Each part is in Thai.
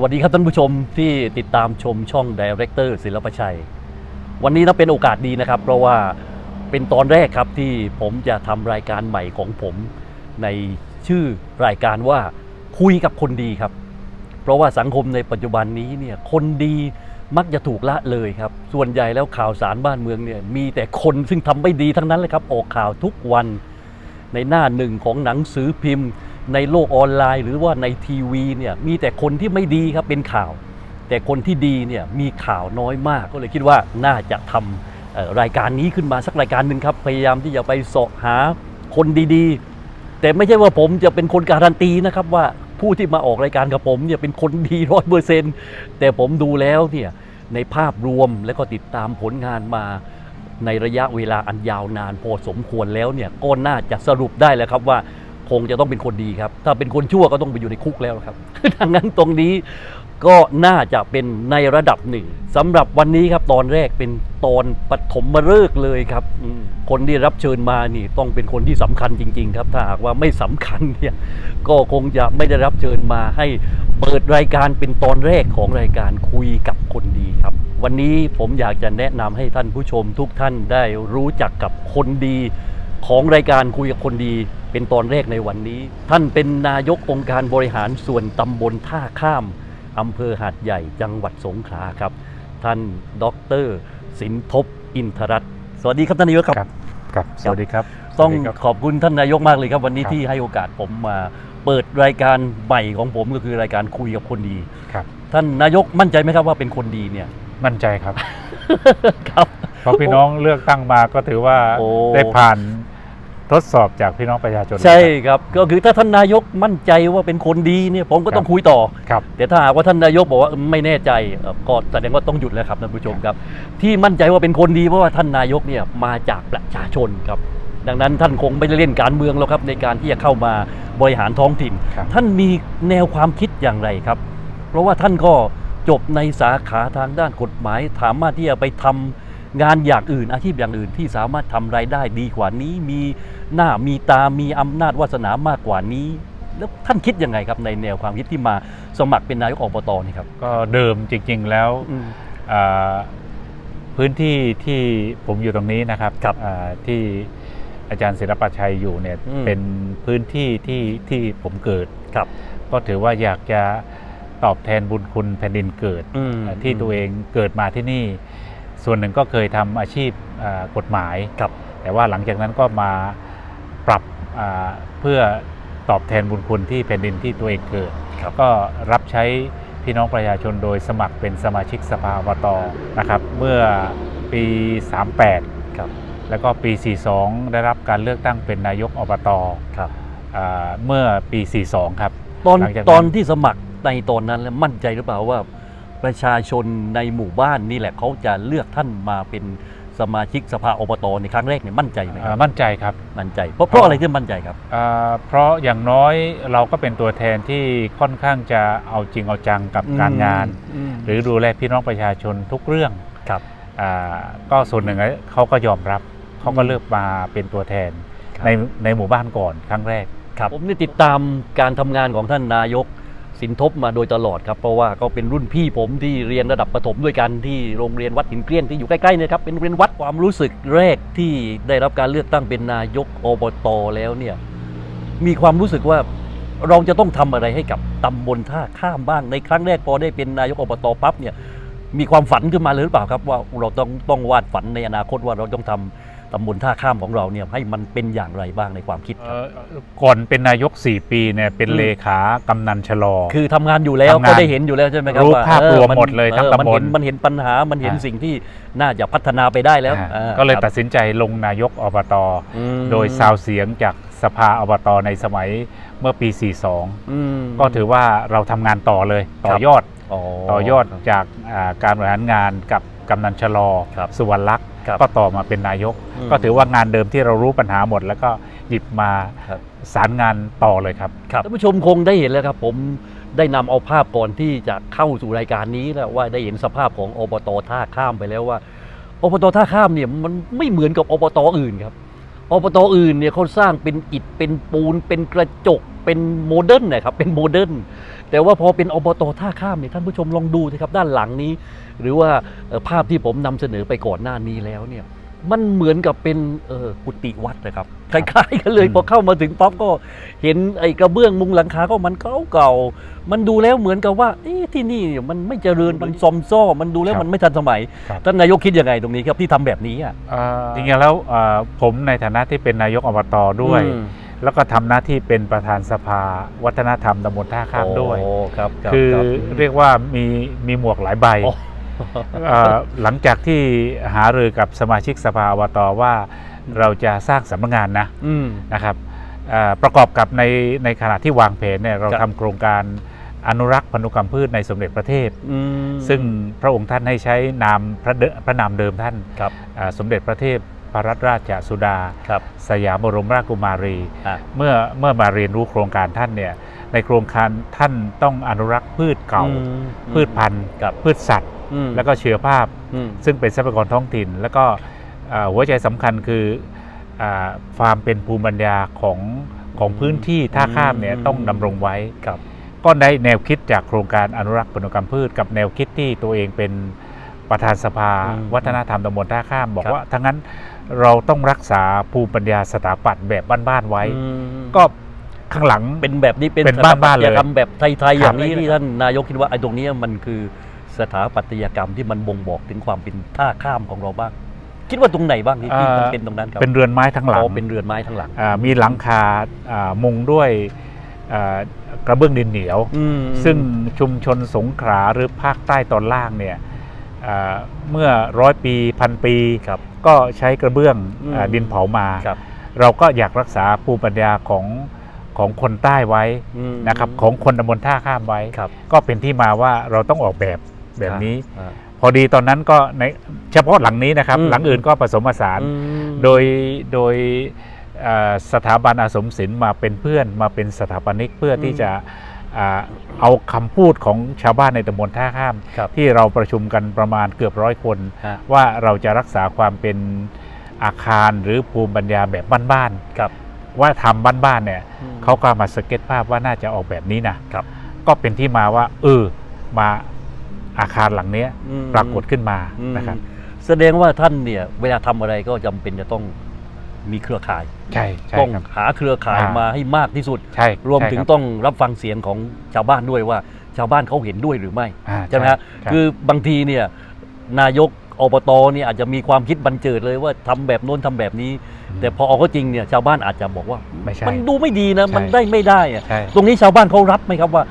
สวัสดีครับท่านผู้ชมที่ติดตามชมช่อง Director ศิลปชัย วันนี้นับเป็นโอกาสดีนะครับ เพราะว่าเป็นตอนแรกครับที่ผมจะทำรายการใหม่ของผม ในชื่อรายการว่าคุยกับคนดีครับ เพราะว่าสังคมในปัจจุบันนี้เนี่ยคนดีมักจะถูกละเลยครับ ส่วนใหญ่แล้วข่าวสารบ้านเมืองเนี่ยมีแต่คนซึ่งทำไม่ดีทั้งนั้นเลยครับออกข่าวทุกวันในหน้าหนึ่งของหนังสือพิมพ์ ในโลกออนไลน์ หรือว่าในทีวีเนี่ยมีแต่คนที่ไม่ดีครับเป็นข่าว แต่คนที่ดีเนี่ยมีข่าวน้อยมาก ก็เลยคิดว่าน่าจะทำรายการนี้ขึ้นมาสักรายการหนึ่งครับพยายามที่จะไปเสาะหาคนดีๆ แต่ไม่ใช่ว่าผมจะเป็นคนการันตีนะครับว่าผู้ที่มาออกรายการกับผมเนี่ยเป็นคนดีร้อยเปอร์เซ็นต์แต่ผมดูแล้วเนี่ยในภาพรวมและก็ติดตามผลงานมาในระยะเวลาอันยาวนานพอสมควรแล้วเนี่ยก็น่าจะสรุปได้แล้วครับว่า คงจะต้องเป็นคนดีครับ ถ้าเป็นคนชั่วก็ต้องไปอยู่ในคุกแล้วครับ ดังนั้นตรงนี้ก็น่าจะเป็นในระดับหนึ่งสำหรับวันนี้ครับตอนแรกเป็นตอนปฐมฤกษ์เลยครับ คนที่รับเชิญมานี่ต้องเป็นคนที่สำคัญจริง ๆ ครับ ถ้าหากว่าไม่สำคัญเนี่ยก็คงจะไม่ได้รับเชิญมาให้เปิดรายการเป็นตอนแรกของรายการคุยกับคนดีครับ วันนี้ผมอยากจะแนะนำให้ท่านผู้ชมทุกท่านได้รู้จักกับคนดีของรายการคุยกับคนดี เป็นตอนแรกในวันนี้ ท่านเป็นนายกองค์การบริหารส่วนตำบลท่าข้ามอำเภอหาดใหญ่จังหวัดสงขลาครับ ท่านดรสินทบอินทรัตน์สวัสดีครับท่านนายกครับ ครับครับสวัสดีครับต้องสวัสดีครับขอบคุณท่านนายกมากเลยครับ วันนี้ครับที่ให้โอกาสผมมาเปิดรายการใหม่ของผมก็คือรายการคุยกับคนดี ครับ ท่านนายกมั่นใจไหมครับว่าเป็นคนดีเนี่ย มั่นใจครับ ครับเพราะพี่น้องเลือกตั้งมาก็ถือว่าโอ้ได้ผ่าน ทดสอบจากพี่น้องประชาชน ใช่ครับ ก็คือถ้าท่านนายกมั่นใจว่าเป็นคนดีเนี่ยผมก็ต้องคุยต่อ ครับ แต่ถ้าหากว่าท่านนายกบอกว่าไม่แน่ใจเอ่อก็แสดงว่าต้องหยุดแล้วครับท่านผู้ชมครับ ที่มั่นใจว่าเป็นคนดีเพราะว่าท่านนายกเนี่ยมาจากประชาชนครับ ดังนั้นท่านคงไม่ได้เล่นการเมืองแล้วครับในการที่จะเข้ามาบริหารท้องถิ่นครับท่านมีแนวความคิดอย่างไรครับ เพราะว่าท่านก็จบในสาขาทางด้านกฎหมายสามารถที่จะไปทำ งานอย่างอื่น อาชีพอย่างอื่นที่สามารถทำรายได้ดีกว่านี้ มีหน้ามีตามีอำนาจวาสนามากกว่านี้ แล้วท่านคิดยังไงครับในแนวความคิดที่มาสมัครเป็นนายกอบตนี่ครับก็เดิมจริง ๆ แล้วอืม อ่าพื้นที่ที่ผมอยู่ตรงนี้นะครับครับอ่าที่อาจารย์ศิลปชัยอยู่เนี่ยอืม เป็นพื้นที่ที่ที่ผมเกิด ครับก็ถือว่าอยากจะตอบแทนบุญคุณแผ่นดินเกิด อืม ที่ตัวเองเกิดมาที่นี่ ส่วนหนึ่งก็เคยทำอาชีพอ่ากฎหมายครับแต่ว่าหลังจากนั้นก็มาปรับอ่าเพื่อตอบแทนบุญคุณที่แผ่นดินที่ตัวเองเกิดครับก็รับใช้พี่น้องประชาชนโดยสมัครเป็นสมาชิกสภาอบตนะครับ เมื่อปี 38ครับแล้วก็ปี 42 ได้รับการเลือกตั้งเป็นนายกอบตครับอ่าเมื่อปี 42 ครับ ตอนหลังจากนั้นตอนที่สมัครในตอนนั้นแล้วมั่นใจหรือเปล่าว่า ประชาชนในหมู่บ้านนี่แหละเขาจะเลือกท่านมาเป็นสมาชิกสภาอบตในครั้งแรกเนี่ยมั่นใจไหมคอ่ารับ มั่นใจครับ มั่นใจ เพราะเพราะอะไรที่มั่นใจครับอ่าเพราะอย่างน้อยเราก็เป็นตัวแทนที่ค่อนข้างจะเอาจริงเอาจังกับการงานอืมหรือดูแลพี่น้องประชาชนทุกเรื่องครับอ่าก็ส่วนหนึ่งเขาก็ยอมรับเขาก็อืมเลือกมาเป็นตัวแทนครับในในหมู่บ้านก่อนครั้งแรกครับผมได้ติดตามการทำงานของท่านนายก สินทบมาโดยตลอดครับ เพราะว่าก็เป็นรุ่นพี่ผมที่เรียนระดับประถมด้วยกันที่โรงเรียนวัดหินเกลี้ยนที่อยู่ใกล้ๆเนะครับเป็นเรียนวัดความรู้สึกแรกที่ได้รับการเลือกตั้งเป็นนายกอบตแล้วเนี่ยมีความรู้สึกว่าเราจะต้องทำอะไรให้กับตำบลท่าข้ามบ้างในครั้งแรกพอได้เป็นนายกอบตปั๊บเนี่ยมีความฝันขึ้นมาเลยหรือเปล่าครับว่าเราต้องต้องวาดฝันในอนาคตว่าเราต้องทำ ตำบลท่าข้ามของเราเนี่ยให้มันเป็นอย่างไรบ้างในความคิดครับ ก่อนเป็นนายก 4 ปีเนี่ยเป็นอืม เลขากำนันชะลอ คือทำงานอยู่แล้วทำงานก็ได้เห็นอยู่แล้วใช่ไหมครับรู้ว่าภาพรวมออนหมดเลยทั้งออตำบล มันเห็นมันเห็นปัญหามันเห็นอ่าสิ่งที่น่าจะพัฒนาไปได้แล้วอ่าอ่าก็เลยครับตัดสินใจลงนายกอบต อืมโดยซาวเสียงจากสภาอบตในสมัยเมื่อปี42อืมก็ถือว่าเราทำงานต่อเลย ต่อยอดอ๋อต่อยอดจากอ่าการบริหารงานกับกำนันชะลอครับ สุวรรณลักษณ์ครับ ก็ต่อมาเป็นนายกอืมก็ถือว่างานเดิมที่เรารู้ปัญหาหมด แล้วก็หยิบมาครับสารงานต่อเลยครับครับท่านผู้ชมคงได้เห็นแล้วครับผมได้นำเอาภาพก่อนที่จะเข้าสู่รายการนี้แล้วว่าได้เห็นสภาพของอบตท่าข้ามไปแล้วว่าอบตท่าข้ามเนี่ยมันไม่เหมือนกับอบตอื่นครับอบตอื่นเนี่ยเขาสร้างเป็นอิฐเป็นปูนเป็นกระจกเป็นโมเดิร์นนะครับเป็นโมเดิร์น แต่ว่าพอเป็นอบตท่าข้ามเนี่ยท่านผู้ชมลองดูสิครับด้านหลังนี้ หรือว่าเอ่อภาพที่ผมนำเสนอไปก่อนหน้านี้แล้วเนี่ยมันเหมือนกับเป็นเออกุฏิวัดนะครับคล้ายๆกันเลยอืมพอเข้ามาถึงปั๊บก็เห็นไอ้กระเบื้องมุงหลังคาก็มันเก่าๆมันดูแล้วเหมือนกับว่าเอ๊ะที่นี่เนี่ยมันไม่เจริญมันซอมซ่อมันดูแล้วมันไม่ทันสมัยครับท่านนายกคิดยังไงตรงนี้ครับที่ทำแบบนี้อะจริงๆแล้วเอ่อผมในฐานะที่เป็นนายกอบตด้วยอืม แล้วก็ทำหน้าที่เป็นประธานสภาวัฒนธรรมตำบลท่าข้ามด้วยโอ้ครับรับคือรับเรียกว่ามีมีหมวกหลายใบโอ้เอ่อหลังจากที่หารือกับสมาชิกสภาอบตว่าเราจะสร้างสำนักงานนะอืมนะครับเอ่อประกอบกับในในขณะที่วางแผนเนี่ยเราครับทำโครงการอนุรักษ์พันธุกรรมพืชในสมเด็จพระเทพอืมซึ่งพระองค์ท่านให้ใช้นามพระเดพระนามเดิมท่านครับอ่าสมเด็จพระเทพ พระรัตนราชสุดา ครับ สยามบรมราชกุมารี อะ เมื่อเมื่อมาเรียนรู้โครงการท่านเนี่ยในโครงการท่านต้องอนุรักษ์พืชเก่า อืมพืชพันธุ์ ครับพืชสัตว์ อืมแล้วก็เชื้อภาพ อืม ซึ่งเป็นทรัพยากรท้องถิ่น แล้วก็อ่าหัวใจสำคัญคืออาความเป็นภูมิปัญญาของของพื้นที่ท่าข้ามเนี่ยต้องดำรงไว้ ครับ ก็ได้แนวคิดจากโครงการอนุรักษ์พันธุกรรมพืช กับแนวคิดที่ตัวเองเป็นประธานสภา อืมวัฒนธรรมตำบลท่าข้าม บอกครับ ว่าทั้างนั้น เราต้องรักษาภูมิปัญญาสถาปัตย์แบบบ้านๆไว้อืมก็ข้างหลังเป็นแบบนี้เป็นเป็นบ้านๆเลยสถปัตยกรรมแบบไทยๆคอรับย่างนี้ที่ท่านนายกคิดว่าไอ้ตรงเนี้ยมันคือสถาปัตยกรรมที่มันบ่งบอกถึงความเป็นท่าข้ามของเราบ้าง คิดว่าตรงไหนบ้างที่ที่มันเป็นตรงนั้นครับเป็นเรือนไม้ทั้งหลังอ๋อเป็นเรือนไม้ทั้งหลังอ่ามีหลังคาอ่ามุงด้วยอ่ากระเบื้องดินเหนียวอืมซึ่งชุมชนสงขลาหรือภาคใต้ตอนล่างเนี่ยอ่า เมื่อร้อยปีพันปีครับก็ใช้กระเบื้องอืมอาดินเผามาครับเราก็อยากรักษาภูมิปัญญาของของคนใต้ไว้อืมนะครับของคนตำบลท่าข้ามไว้ครับก็เป็นที่มาว่าเราต้องออกแบบแบบนี้อ่าพอดีตอนนั้นก็ในเฉพาะหลังนี้นะครับอืมหลังอื่นก็ผสมผสานอืมโดยโดยเอ่อสถาบันอาสมศิลป์มาเป็นเพื่อนมาเป็นสถาปนิกเพื่อที่จะอ่า เอาคำพูดของชาวบ้านในตำบลท่าข้ามครับที่เราประชุมกันประมาณเกือบร้อยคนฮะว่าเราจะรักษาความเป็นอาคารหรือภูมิปัญญาแบบบ้านครับๆว่าทำบ้านๆเนี่ยอืมเขาก็มาสเก็ตภาพว่าน่าจะออกแบบนี้นะครับก็เป็นที่มาว่าเออมาอาคารหลังเนี้ยอืมปรากฏขึ้นมาอืมนะครับแสดงว่าท่านเนี่ยเวลาทำอะไรก็จำเป็นจะต้อง มีเครือข่ายใช่ใช่ต้องครับ หาเครือข่ายอ่าม มาให้มากที่สุด ใช่รวมถึงใช่คบต้องรับฟังเสียงของชาวบ้านด้วยว่า ชาวบ้านเขาเห็นด้วยหรือไม่ อ่าใช่ไหมฮะรับ คือบางทีเนี่ยนายกอบตเนี่ยอาจจะมีความคิดบันเจิดเลยว่าทำแบบโน้นทำแบบนี้มแต่พอเอาเข้าจริงเนี่ยชาวบ้านอาจจะบอกว่าไม่ใช่มันดูไม่ดีนะใช่ มันได้ไม่ได้อะใช่ ตรงนี้ชาวบ้านเขารับไหมครับว่า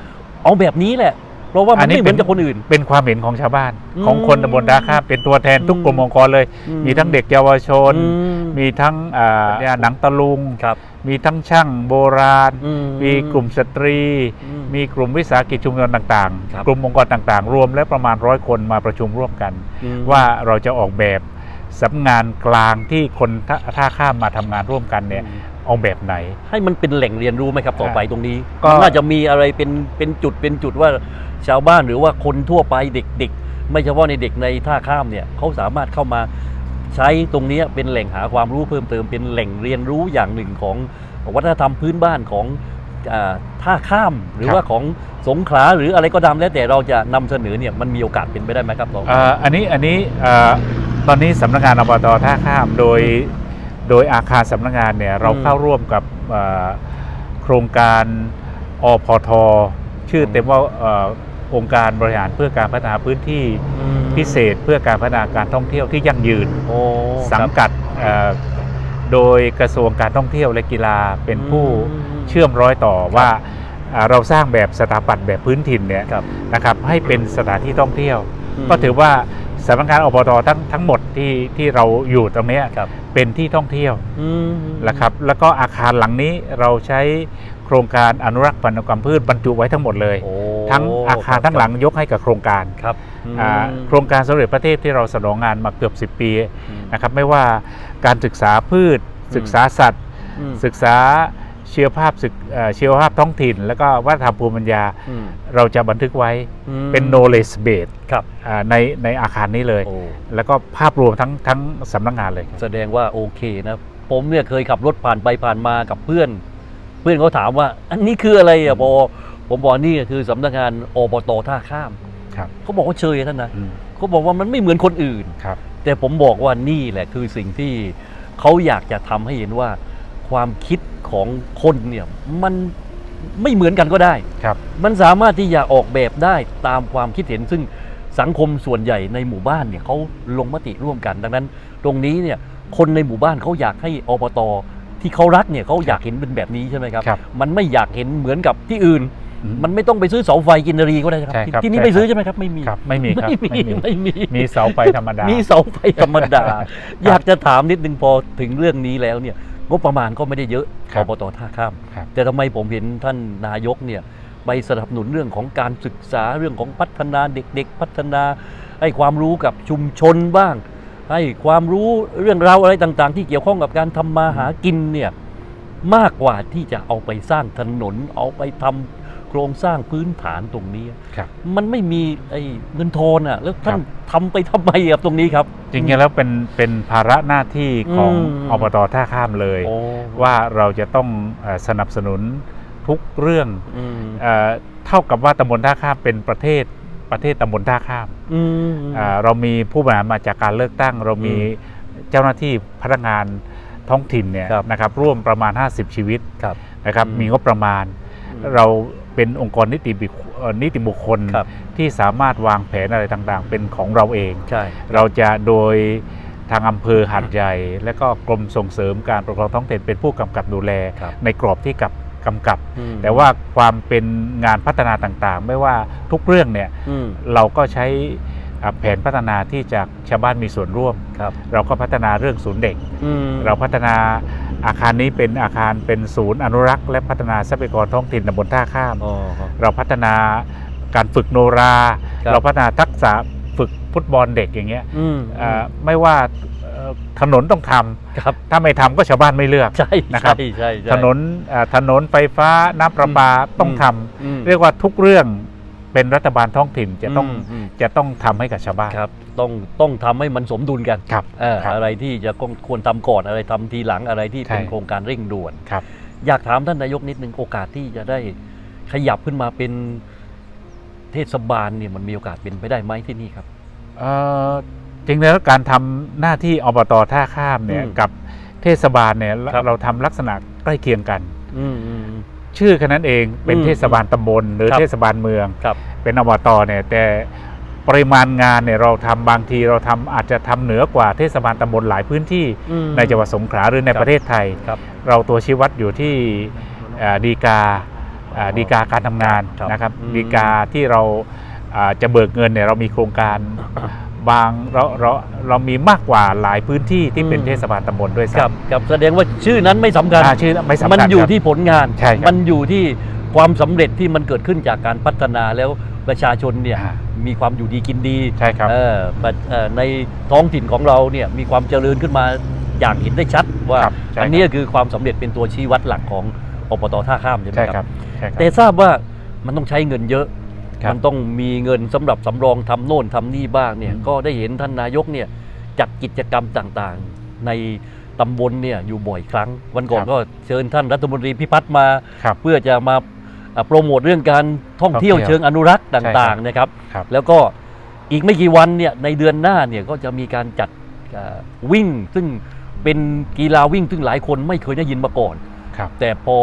เอาแบบนี้แหละ เพราะว่ามันไม่เหมือนกับคนอื่น เป็นความเห็นของชาวบ้านอืมของคนตำบลท่าข้ามเป็นตัวแทนทุกอืมกลุ่มองค์กรเลยอืมีทั้งเด็กเยาวชนอืมมีทั้งอ่าเนี่ยหนังตะลุงครับมีทั้งช่างโบราณอืมีกลุ่มสตรีอืมมีกลุ่มวิสาหกิจชุมชนต่างครับๆกลุ่มองค์กรต่างๆ รวมแล้วประมาณร้อยคนมาประชุมร่วมกันอืมว่าเราจะออกแบบสำนักงานกลางที่คนท่าท่าข้ามมาทำงานร่วมกันเนี่ย ออกแบบไหน ให้มันเป็นแหล่งเรียนรู้ไหมครับต่อไปอ่าตรงนี้ก็ มันน่าจะมีอะไรเป็นเป็นจุดเป็นจุดว่าชาวบ้านหรือว่าคนทั่วไปเด็กๆ ไม่เฉพาะในเด็กในท่าข้ามเนี่ยเขาสามารถเข้ามาใช้ตรงเนี้ยเป็นแหล่งหาความรู้เพิ่มเติมเป็นแหล่งเรียนรู้อย่างหนึ่งของวัฒนธรรมพื้นบ้านของอ่าท่าข้ามหรือครับ ว่าของสงขลาหรืออะไรก็ตามแล้วแต่เราจะนำเสนอเนี่ยมันมีโอกาสเป็นไปได้ไหมครับต่อ เอ่ออันนี้อันนี้เอ่อตอนนี้สำนักงานอบตท่าข้ามโดย โดยอาคารสำนักงานเนี่ยเราอืมเข้าร่วมกับเอ่อโครงการอพท ชื่อเต็มว่าเอ่อองค์การบริหารเพื่อการพัฒนาพื้นที่อืมพิเศษเพื่อการพัฒนาการท่องเที่ยวที่ยั่งยืนโอ้สังครับกัดเอ่อโดยกระทรวงการท่องเที่ยวและกีฬาเป็นผู้อืมเชื่อมร้อยต่อว่าอ่าเราสร้างแบบสถาปัตย์แบบพื้นถิ่นเนี่ยครับนะครับให้เป็นสถานที่ท่องเที่ยวอืมก็ถือว่า สำนักงานอบตทั้งทั้งหมดที่ที่เราอยู่ตรงเนี้ยครับเป็นที่ท่องเที่ยวอืมนะครับ แล้วก็อาคารหลังนี้เราใช้โครงการอนุรักษ์พันธุกรรมพืชบรรจุไว้ทั้งหมดเลยโอ้ทั้งอาคารทั้งหลังยกให้กับโครงการครับอืมอ่าโครงการสมเด็จพระเทพที่เราสนองงานมาเกือบ 10 ปีอืมนะครับไม่ว่าการศึกษาพืช ศึกษาสัตว์อืมศึกษา เชีวภาพศึกเอ่อชีวภาพท้องถิ่น แล้วก็วัฒนธรรมภูมิปัญญาอืมเราจะบันทึกไว้อืมเป็น knowledge base ครับอ่าในในอาคารนี้เลยโอ้แล้วก็ภาพรวมทั้งทั้งสำนักงานเลย แสดงว่าโอเคนะ ผมเนี่ยเคยขับรถผ่านไปผ่านมากับเพื่อน เพื่อนเขาถามว่า อันนี้คืออะไรอะพอผมบอกนี่คือสำนักงานอบตท่าข้ามครับเขาบอกว่าเชยท่านนะอืมเขาบอกว่ามันไม่เหมือนคนอื่นครับแต่ผมบอกว่านี่แหละคือสิ่งที่เขาอยากจะทำให้เห็นว่า ความคิดของคนเนี่ยมันไม่เหมือนกันก็ได้ ครับ มันสามารถที่จะออกแบบได้ตามความคิดเห็น ซึ่งสังคมส่วนใหญ่ในหมู่บ้านเนี่ยเขาลงมติร่วมกัน ดังนั้น ตรงนี้เนี่ยคนในหมู่บ้านเขาอยากให้อบตที่เขารักเนี่ยเขาอยากเห็นเป็นแบบนี้ใช่ไหมครับ ครับมันไม่อยากเห็นเหมือนกับที่อื่น อืมันไม่ต้องไปซื้อเสาไฟกินรีก็ได้ครับใช่ที่ครับที่นี่ใช่ไม่ซื้อครับ ใช่ไหมครับไม่มีครับ ไม่มีครับไม่มีไม่มีไม่มีมีเสาไฟธรรมดามีเสาไฟธรรมดา อยากจะถามนิดนึงพอถึงเรื่องนี้แล้วเนี่ย งบประมาณก็ไม่ได้เยอะครัอบปตท่าข้าม ครับ แต่ทำไมผมเห็นท่านนายกเนี่ยไปสนับสนุนเรื่องของการศึกษาเรื่องของพัฒนาเด็กๆ พัฒนาให้ความรู้กับชุมชนบ้าง ให้ความรู้เรื่องราวอะไรต่างๆ ที่เกี่ยวข้องกับการทำมาหากินเนี่ยมากกว่าที่จะเอาไปสร้างถนนเอาไปทำ โครงสร้างพื้นฐานตรงนี้ ครับมันไม่มีไอ้เงินทอนอะแล้วท่านครับทำไปทำไมครับตรงนี้ครับ จริงๆแล้วเป็นเป็นภาระหน้าที่ของอืม อบตท่าข้ามเลย โอ้ว่าเราจะต้องเอ่อสนับสนุนทุกเรื่องอืมเอ่อเท่ากับว่าตำบลท่าข้ามเป็นประเทศประเทศตำบลท่าข้ามอืม อ่าเรามีผู้บริหารมาจากการเลือกตั้ง เรามีเจ้าหน้าที่พนักงานท้องถิ่นเนี่ยครับนะครับร่วมประมาณ 50 ชีวิตครับนะครับอืม มีงบประมาณ เรา เป็นองค์กรนิติบุคเอ่อนิติบุคคลครับที่สามารถวางแผนอะไรต่างๆ เป็นของเราเองใช่เราจะโดยทางอำเภอหัดใหญ่ และก็กรมส่งเสริมการปกครองท้องถิ่นเป็นผู้กำกับดูแลครับในกรอบที่กับกำกับอืมแต่ว่าความเป็นงานพัฒนาต่างๆ ไม่ว่าทุกเรื่องเนี่ยอืมเราก็ใช้อ่า แผนพัฒนาที่จากชาวบ้านมีส่วนร่วมครับเราก็พัฒนาเรื่องศูนย์เด็กอืมเราพัฒนาอาคารนี้เป็นอาคารเป็นศูนย์อนุรักษ์ และพัฒนาทรัพยากรท้องถิ่นตำบลท่าข้ามอ๋อครับเราพัฒนาการฝึกโนราครับเราพัฒนาทักษะฝึกฟุตบอลเด็กอย่างเงี้ยอืมอ่าไม่ว่าเอ่อถนนต้องทำครับถ้าไม่ทำก็ชาวบ้านไม่เลือกใช่นะครับใช่ใช่ใช่ถนนอ่าถนนไฟฟ้าน้ำประปาต้องทำอืมเรียกว่าทุกเรื่อง เป็นรัฐบาลท้องถิ่นจะต้องมมจะต้องทำให้กับชาวบ้าน ครับต้องต้องทำให้มันสมดุลกันครับเออครับอะไรที่จะต้องควรทำก่อนอะไรทำทีหลังอะไรที่เป็นใช่ โครงการเร่งด่วน ครับ อยากถามท่านนายกนิดนึงโอกาสที่จะได้ขยับขึ้นมาเป็นเทศบาลเนี่ยมันมีโอกาสเป็นไปได้ไหมที่นี่ครับ เอ่อจริงๆแล้วการทำหน้าที่อบตท่าข้ามเนี่ยอืมกับเทศบาลเนี่ยครับ เราทำลักษณะใกล้เคียงกัน อืมอืมอืม ชื่อแค่นั้นเองเป็นอืมเทศบาลตำบลหรือครับเทศบาลเมืองครับเป็นอบตเนี่ยแต่ปริมาณงานเนี่ยเราทำบางทีเราทำอาจจะทำเหนือกว่าเทศบาลตำบลหลายพื้นที่อืมในจังหวัดสงขลาหรือในครับประเทศไทยครับเราตัวชี้วัดอยู่ที่เอ่อดีกาเอ่อดีกาการทำงานครับนะครับอืมดีกาที่เราอ่าจะเบิกเงินเนี่ยเรามีโครงการ บางเราเราเรามีมากกว่าหลายพื้นที่ที่เป็นอืม เทศบาลตำบลด้วยครับซ้ำครับแสดงว่าชื่อนั้นไม่สำคัญ อ่าชื่อไม่สำคัญมันอยู่ครับ ที่ผลงาน ใช่ครับมันอยู่ที่ความสำเร็จที่มันเกิดขึ้นจากการพัฒนาแล้วประชาชนเนี่ยอ่า มีความอยู่ดีกินดีใช่ครับ เออ but เอ่อในท้องถิ่นของเราเนี่ยมีความเจริญขึ้นมาอย่างเห็นได้ชัดว่าครับใช่ครับ อันนี้คือความสำเร็จเป็นตัวชี้วัดหลักของอบตท่าข้ามใช่ไหมใช่คครัรับ บใช่ครับ แต่ทราบว่ามันต้องใช้เงินเยอะ ครับ มันต้องมีเงินสำหรับสำรองทำโน่นทำนี่บ้างเนี่ยอืม ก็ได้เห็นท่านนายกเนี่ยจัดกิจกรรมต่างๆ ในตำบลเนี่ยอยู่บ่อยครั้ง วันก่อนก็เชิญท่านรัฐมนตรีพิพัฒน์มา ครับ เพื่อจะมาอะโปรโมทเรื่องการท่องเที่ยวท่องเที่ยวเชิงอนุรักษ์ใช่ครับต่างๆนะครับ ครับ แล้วก็อีกไม่กี่วันเนี่ยในเดือนหน้าเนี่ยก็จะมีการจัดอ่าวิ่ง ซึ่งเป็นกีฬาวิ่งซึ่งหลายคนไม่เคยได้ยินมาก่อน ครับ แต่พอ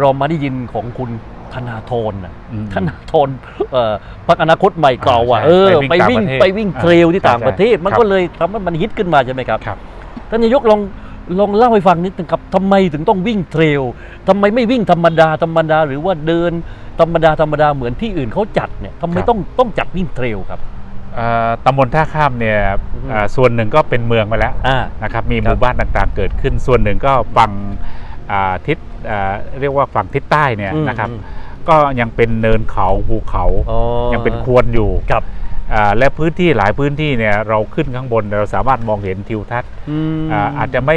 เรามาได้ยินของคุณ ธนาธรน่ะอืมธนาธรเอ่อพรรคอนาคตใหม่เก่าอะใช่เออไปไปวิ่วิ่งงต่างประเทศไปวิ่งเทรลที่อ่าต่างประเทศใช่มันครับก็เลยทำให้มันฮิตขึ้นมาใช่ไหมครับครับท่านนายกลองลองเล่าให้ฟังนิดนึงครับทำไมถึงต้องวิ่งเทรลทำไมไม่วิ่งธรรมดาธรรมดาหรือว่าเดินธรรมดาธรรมดาเหมือนที่อื่นเขาจัดเนี่ยทำไมครับต้องต้องจัดวิ่งเทรลครับเอ่อตำบลท่าข้ามเนี่ยอือฮึเอ่อส่วนหนึ่งก็เป็นเมืองไปแล้วอ่านะครับมีหครัมู่บบ้านต่างๆเกิดขึ้น ส่วนหนึ่งก็ฝั่งอ่าทิศอ่าเรียกว่าฝั่งทิศใต้เนี่ยอืมนะครับอืม ก็ยังเป็นเนินเขาภูเขาอ๋อยังเป็นควรอยู่ครับอ่าและพื้นที่หลายพื้นที่เนี่ยเราขึ้นข้างบนเราสามารถมองเห็นทิวทัศน์อืม อ่าอาจจะไม่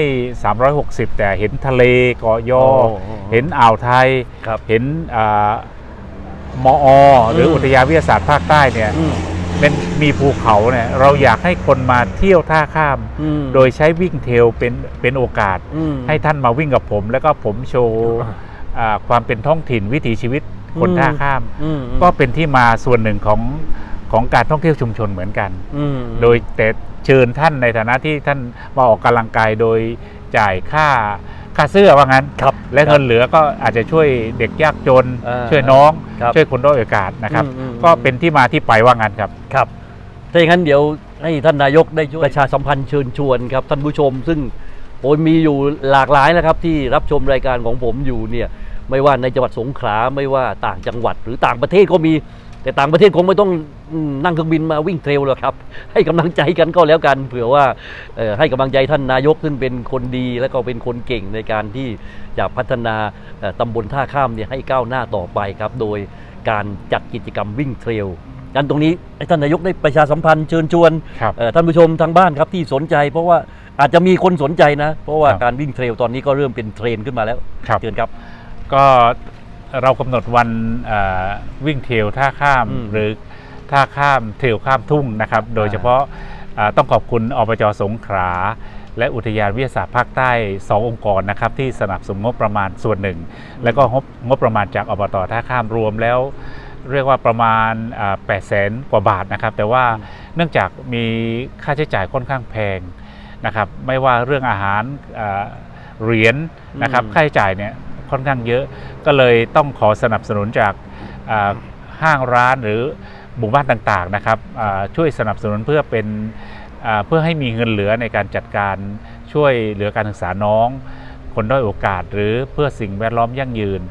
360 แต่เห็นทะเลเกาะยอโอ้โหเห็นอ่าวไทย ครับ เห็นอามอหรือม อุทยานวิทยาศาสตร์ภาคใต้เนี่ยอืมเป็นมีภูเขาเนี่ยเราอยากให้คนมาเที่ยวท่าข้าม อืมโดยใช้วิ่งเทรลเป็นเป็นโอกาส อืม ให้ท่านมาวิ่งกับผม แล้วก็ผมโชว์อ่าความเป็นท้องถิ่นวิถีชีวิต คนอืมท่าข้ามอืมก็เป็นที่มาส่วนหนึ่งของของการท่องเที่ยวชุมชนเหมือนกันอืมโดยแต่เชิญท่านในฐานะที่ท่านมาออกกำลังกายโดยจ่ายค่าค่าเสื้อว่างั้นครับและเงินเหลือก็อาจจะช่วยเด็กยากจนเออช่วยน้องครับช่วยคนด้อยโอกาสนะครับอืมอืมก็เป็นที่มาที่ไปว่างั้นครับ ครับ ถ้าอย่างนั้นเดี๋ยวให้ท่านนายกได้ช่วยประชาสัมพันธ์เชิญชวนครับท่านผู้ชม ซึ่งโอ้ยมีอยู่หลากหลายนะครับที่รับชมรายการของผมอยู่เนี่ย ไม่ว่าในจังหวัดสงขลาไม่ว่าต่างจังหวัดหรือต่างประเทศก็มี แต่ต่างประเทศคงไม่ต้องอืมนั่งเครื่องบินมาวิ่งเทรลหรอกครับ ให้กำลังใจกันก็แล้วกัน เผื่อว่าเอ่อให้กำลังใจท่านนายกซึ่งเป็นคนดี และก็เป็นคนเก่งในการที่จะพัฒนาเอ่อตำบลท่าข้ามเนี่ยให้ก้าวหน้าต่อไปครับ โดยการจัดกิจกรรมวิ่งเทรลกันตรงนี้ให้ท่านนายกได้ประชาสัมพันธ์เชิญชวนครับเอ่อท่านผู้ชมทางบ้านครับที่สนใจ เพราะว่าอาจจะมีคนสนใจนะ เพราะว่าครับการวิ่งเทรลตอนนี้ก็เริ่มเป็นเทรนด์ขึ้นมาแล้วครับเชิญครับ ก็เรากำหนดวันเอ่อวิ่งเทรลท่าข้ามอืมหรือท่าข้ามเทรลข้ามทุ่งนะครับ โดยเฉพาะอ่าต้องขอบคุณอบจสงขลาและอุทยานวิทยาศาสตร์ภาคใต้ 2 องค์กรนะครับ ที่สนับสนุนงบประมาณส่วนหนึ่ง แล้วก็งบงบประมาณจากอบตท่าข้ามรวมแล้ว เรียกว่าประมาณ8ปดแสนกว่าบาทนะครับ แต่ว่าเนื่องจากมีค่าใช้จ่ายค่อนข้างแพงนะครับ ไม่ว่าเรื่องอาหารอ่าเหรียญนะครับอืมค่าใช้จ่ายเนี่ย ค่อนข้างเยอะ ก็เลยต้องขอสนับสนุนจากอ่าห้างร้านหรือหมู่บ้านต่างๆนะครับอ่าช่วยสนับสนุนเพื่อเป็นอ่าเพื่อให้มีเงินเหลือในการจัดการช่วยเหลือการศึกษาน้อง คนด้อยโอกาส หรือเพื่อสิ่งแวดล้อมยั่งยืน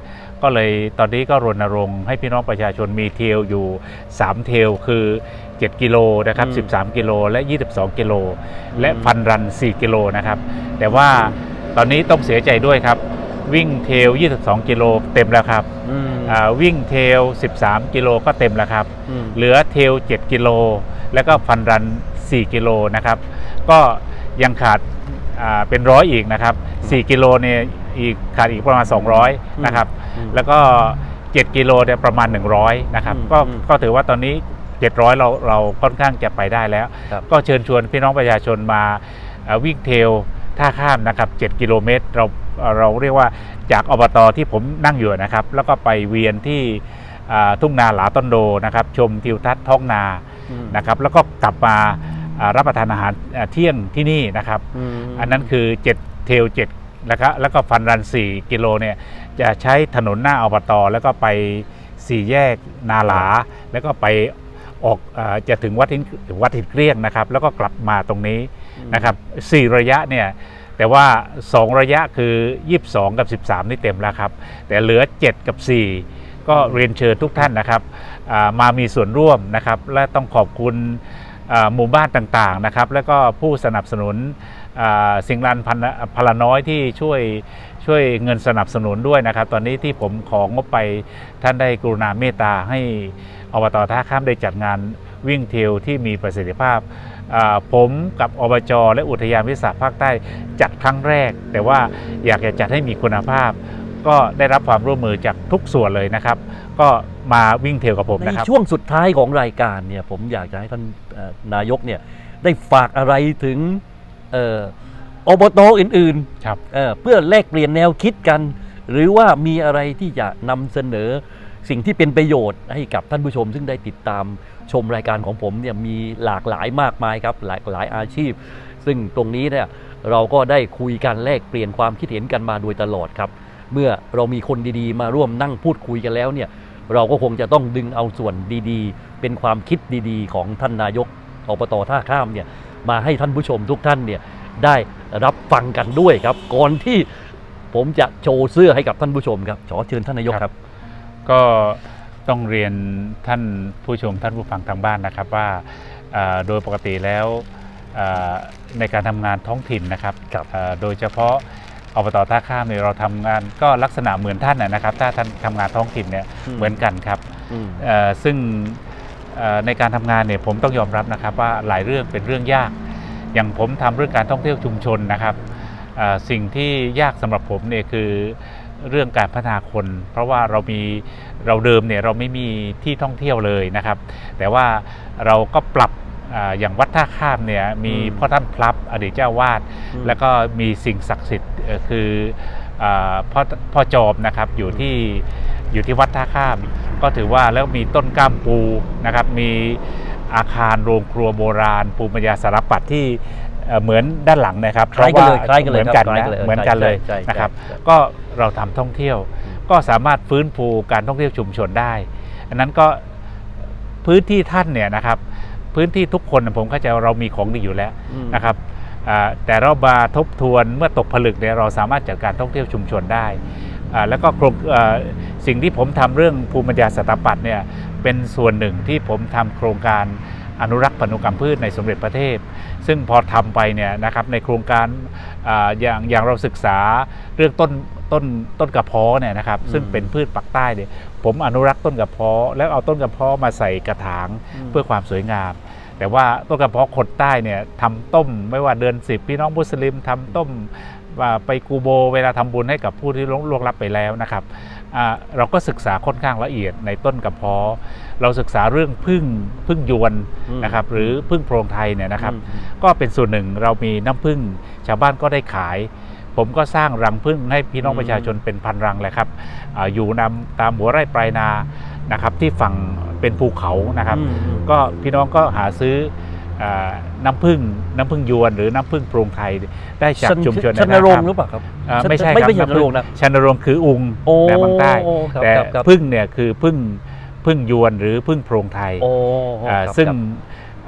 ก็เลยตอนนี้ก็รณรงค์ให้พี่น้องประชาชนมีเทรลอยู่ 3 เทรลคือ 7 กิโลนะครับอืม13 กิโลและ 22 กิโล และอืมฟันรัน 4 กิโลนะครับ แต่ว่าตอนนี้ต้องเสียใจด้วยครับ วิ่งเทรล22 กิโลเต็มแล้วครับอืมอ่าวิ่งเทรล13 กิโลก็เต็มแล้วครับ อืม เหลือเทรล7 กิโล แล้วก็ฟันรัน 4 กิโลนะครับ ก็ยังขาดอ่าเป็นร้อยอีกนะครับ 4 กิโลเนี่ยอีกขาดอีกประมาณ 200 นะครับ อืมแล้วก็ 7 กิโลเนี่ยประมาณ 100 นะครับ อืมก็อืม ก็ถือว่าตอนนี้ 700 เราเราค่อนข้างจะไปได้แล้ว ครับ ก็เชิญชวนพี่น้องประชาชนมาเอ่อวิ่งเทรลท่าข้ามนะครับ 7 กิโลเมตร เรา เอ่อเราเรียกว่าจากอบตที่ผมนั่งอยู่นะครับ แล้วก็ไปเวียนที่อ่าทุ่งนาหลาต้นโดนะครับ ชมทิวทัศน์ท้องนาอืมนะครับ แล้วก็กลับมาอ่ารับประทานอาหารอ่าเที่ยงที่นี่นะครับอืมอันนั้นคือ 7 เทรล7แล้วก็แล้วก็ฟันรัน 4 กิโลเนี่ยจะใช้ถนนหน้าอบตแล้วก็ไป4แยกนาหลา แล้วก็ไปออกอาจะถึงวัดหินวัดหินเกลี้ยงนะครับ แล้วก็กลับมาตรงนี้นะครับ4ระยะเนี่ย แต่ว่า 2 ระยะคือ 22 กับ 13 นี่เต็มแล้วครับ แต่เหลือ 7 กับ 4 ก็เรียนเชิญทุกท่านนะครับมามีส่วนร่วมนะครับ และต้องขอบคุณหมู่บ้านต่างๆนะครับ แล้วก็ผู้สนับสนุนสิ่งรันพันพลน้อยที่ช่วยช่วยเงินสนับสนุนด้วยนะครับ ตอนนี้ที่ผมของงบไปท่านได้กรุณาเมตตาให้อบตท่าข้ามได้จัดงานวิ่งเทลที่มีประสิทธิภาพ ผมกับอบจและอุทยานวิทยาศาสตร์ภาคใต้จัดครั้งแรก แต่ว่าอยากจะจัดให้มีคุณภาพ ก็ได้รับความร่วมมือจากทุกส่วนเลยนะครับ ก็มาวิ่งเทรลกับผมในนะครับช่วงสุดท้ายของรายการเนี่ยผมอยากจะให้ท่านเอ่อนายกเนี่ยได้ฝากอะไรถึงเอ่ออบตอื่นครับๆเอ่อเพื่อแลกเปลี่ยนแนวคิดกัน หรือว่ามีอะไรที่จะนำเสนอสิ่งที่เป็นประโยชน์ให้กับท่านผู้ชมซึ่งได้ติดตาม ชมรายการของผมเนี่ยมีหลากหลายมากมายครับหลากหลายอาชีพ ซึ่งตรงนี้เนี่ยเราก็ได้คุยกันแลกเปลี่ยนความคิดเห็นกันมาโดยตลอดครับ เมื่อเรามีคนดีๆ มาร่วมนั่งพูดคุยกันแล้วเนี่ยเราก็คงจะต้องดึงเอาส่วนดีๆ เป็นความคิดดีๆ ของท่านนายกอบตท่าข้ามเนี่ยมาให้ท่านผู้ชมทุกท่านเนี่ยได้รับฟังกันด้วยครับ ก่อนที่ผมจะโชว์เสื้อให้กับท่านผู้ชมครับขอเชิญท่านนายกครับ ก็ ต้องเรียนท่านผู้ชมท่านผู้ฟังทางบ้านนะครับว่าอ่าโดยปกติแล้วอ่าในการทำงานท้องถิ่นนะครับครับอ่าโดยเฉพาะอบตท่าข้ามเนี่ยเราทำงานก็ลักษณะเหมือนท่านนะนะครับ ถ้าท่านทำงานท้องถิ่นเนี่ยอืมเหมือนกันครับอืมเอ่อซึ่งเอ่อในการทำงานเนี่ยผมต้องยอมรับนะครับว่าหลายเรื่องเป็นเรื่องยาก อย่างผมทำเรื่องการท่องเที่ยวชุมชนนะครับเอ่อสิ่งที่ยากสำหรับผมเนี่ยคือ เรื่องการพัฒนาคน เพราะว่าเรามีเราเดิมเนี่ยเราไม่มีที่ท่องเที่ยวเลยนะครับ แต่ว่าเราก็ปรับอ่าอย่างวัดท่าข้ามเนี่ยมีอืมพ่อท่านพลับอดีตเจ้าวาดอืมแล้วก็มีสิ่งศักดิ์สิทธิ์เอ่อคืออาพ่อพ่อจอมนะครับอยู่ที่อยู่ที่วัดท่าข้าม ก็ถือว่าแล้วมีต้นกล้ามปูนะครับมีอาคารโรงครัวโบราณภูมิปัญญาสารปัดที่ เอ่อเหมือนด้านหลังนะครับคล้ายกันเลยพระว่คล้ายกันเลยเหมือนกันครับคล้ายนะกันเลยเหมือนกันเลยใช่ใช่ใช่นะครับใช่ก็เราทำท่องเที่ยว ก็สามารถฟื้นฟูการท่องเที่ยวชุมชนได้ อันนั้นก็พื้นที่ท่านเนี่ยนะครับ พื้นที่ทุกคนผมเข้าใจว่าเรามีของดีอยู่แล้วอืมนะครับอ่าแต่เรามาทบทวนเมื่อตกผลึกเนี่ยเราสามารถจัดการท่องเที่ยวชุมชนได้อ่าแล้วก็โครงอ่าสิ่งที่ผมทำเรื่องภูมิปัญญาสถาปัตย์เนี่ยเป็นส่วนหนึ่งที่ผมทำโครงการ อนุรักษ์พันธุกรรมพืชในสมเด็จพระเทพ ซึ่งพอทำไปเนี่ยนะครับในโครงการอาอย่างอย่างเราศึกษาเรื่องต้นต้นต้นกระเพาะเนี่ยนะครับซึ่งเป็นพืชปักใต้เนี่ยผมอนุรักษ์ต้นกระเพาะแล้วเอาต้นกระเพาะมาใส่กระถางเพื่อความสวยงาม แต่ว่าต้นกระเพาะคนใต้เนี่ยทำต้มไม่ว่าเดือนสิบพี่น้องมุสลิมทำต้มว่าไปกูโบเวลาทำบุญให้กับผู้ที่ล่วงลับไปแล้วนะครับอ่าเราก็ศึกษาค่อนข้างละเอียดในต้นกระเพาะ เราศึกษาเรื่องพึ่งพึ่งยวนอืมนะครับหรือพึ่งโพรงไทยเนี่ยนะครับอืมก็เป็นส่วนหนึ่งเรามีน้ำพึ่งชาวบ้านก็ได้ขาย ผมก็สร้างรังพึ่งให้พี่น้องอืมประชาชนเป็นพันรังเลยครับอาอยู่นำตามหัวไร่ปลายนานะครับที่ฝั่งเป็นภูเขานะครับอืมอืมก็พี่น้องก็หาซื้ออาน้ำผึ้งน้ำผึ้งยวนหรือน้ำผึ้งโปรงไทยได้จากชุมชนชนรงค์หรือเปล่าครับอ่าไม่ใช่ไม่ครับไม่ใช่ชนรงค์นะชนรงค์คืออุงโอ้แบบบางใต้ครับแต่ครับครับพึ่งเนี่ยคือพึ่ง พึ่งยวนหรือพึ่งโพรงไทยโอ้อ่าครับซึ่งครับ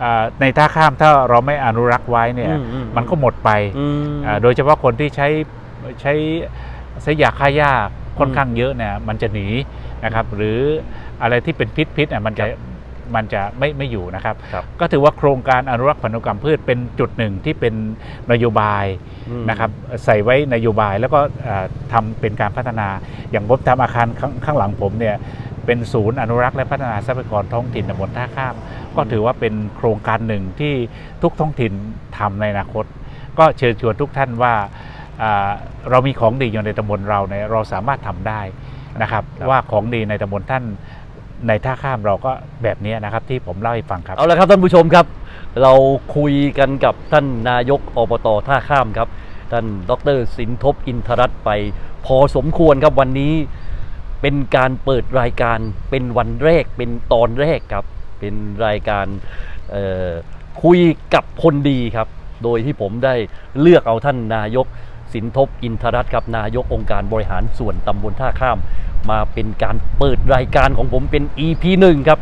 อ่าในท่าข้ามถ้าเราไม่อนุรักษ์ไว้เนี่ยอืมอืมมันก็หมดไปอืมอ่าโดยเฉพาะคนที่ใช้ใช้ใช้ยาฆ่าหญ้าค่อนข้างเยอะเนี่ยมันจะหนีนะครับ หรืออะไรที่เป็นพิษพิษอะมันจะมันจะไม่ไม่อยู่นะครับครับก็ถือว่าโครงการอนุรักษ์พันธุกรรมพืชเป็นจุดหนึ่งที่เป็นนโยบายอืมนะครับใส่ไว้นโยบายแล้วก็เอ่อทำเป็นการพัฒนาอย่างผมทำอาคารข้างข้างหลังผมเนี่ย เป็นศูนย์อนุรักษ์และพัฒนาทรัพยากรท้องถิ่นตำบลท่าข้าม ก็ถือว่าเป็นโครงการหนึ่งที่ทุกท้องถิ่นทำในอนาคต ก็เชิญชวนทุกท่านว่าอ่าเรามีของดีอยู่ในตำบลเราเนี่ยเราสามารถทำได้นะครับครับว่าของดีในตำบลท่านในท่าข้ามเราก็แบบนี้นะครับที่ผมเล่าให้ฟังครับเอาละครับท่านผู้ชมครับ เราคุยกันกับท่านนายกอบตท่าข้ามครับ ท่านดรสินทบอินทรัตน์ไปพอสมควรครับวันนี้ เป็นการเปิดรายการเป็นวันแรกเป็นตอนแรกครับ เป็นรายการคุยกับคนดีครับ โดยที่ผมได้เลือกเอาท่านนายกสินทบอินทรัตน์ครับนายกองค์การบริหารส่วนตำบลท่าข้าม มาเป็นการเปิดรายการของผมเป็น EP หนึ่งครับ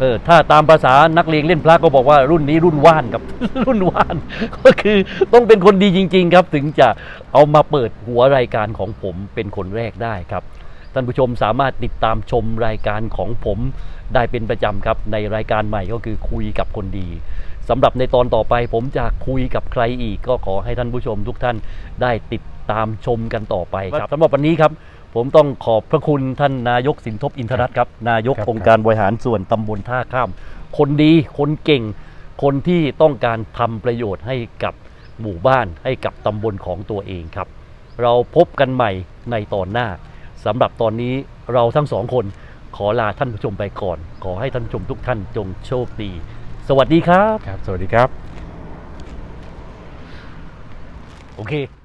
เออถ้าตามภาษานักเลงเล่นพระก็บอกว่ารุ่นนี้รุ่นว่านครับ รุ่นว่าน ก็คือต้องเป็นคนดีจริง ๆ ครับ ถึงจะเอามาเปิดหัวรายการของผมเป็นคนแรกได้ครับ ท่านผู้ชมสามารถติดตามชมรายการของผมได้เป็นประจำครับ ในรายการใหม่ก็คือคุยกับคนดีสำหรับในตอนต่อไปผมจะคุยกับใครอีก ก็ขอให้ท่านผู้ชมทุกท่านได้ติดตามชมกันต่อไปครับสำหรับวันนี้ครับ ผมต้องขอบพระคุณท่านนายกสินทบอินทรัตน์ครับ นายกครับองค์การบริหารส่วนตำบลท่าข้าม คนดีคนเก่ง คนที่ต้องการทำประโยชน์ให้กับหมู่บ้านให้กับตำบลของตัวเองครับ เราพบกันใหม่ในตอนหน้า สำหรับตอนนี้เราทั้งสองคนขอลาท่านผู้ชมไปก่อน ขอให้ท่านผู้ชมทุกท่านจงโชคดี สวัสดีครับ ครับ สวัสดีครับ โอเค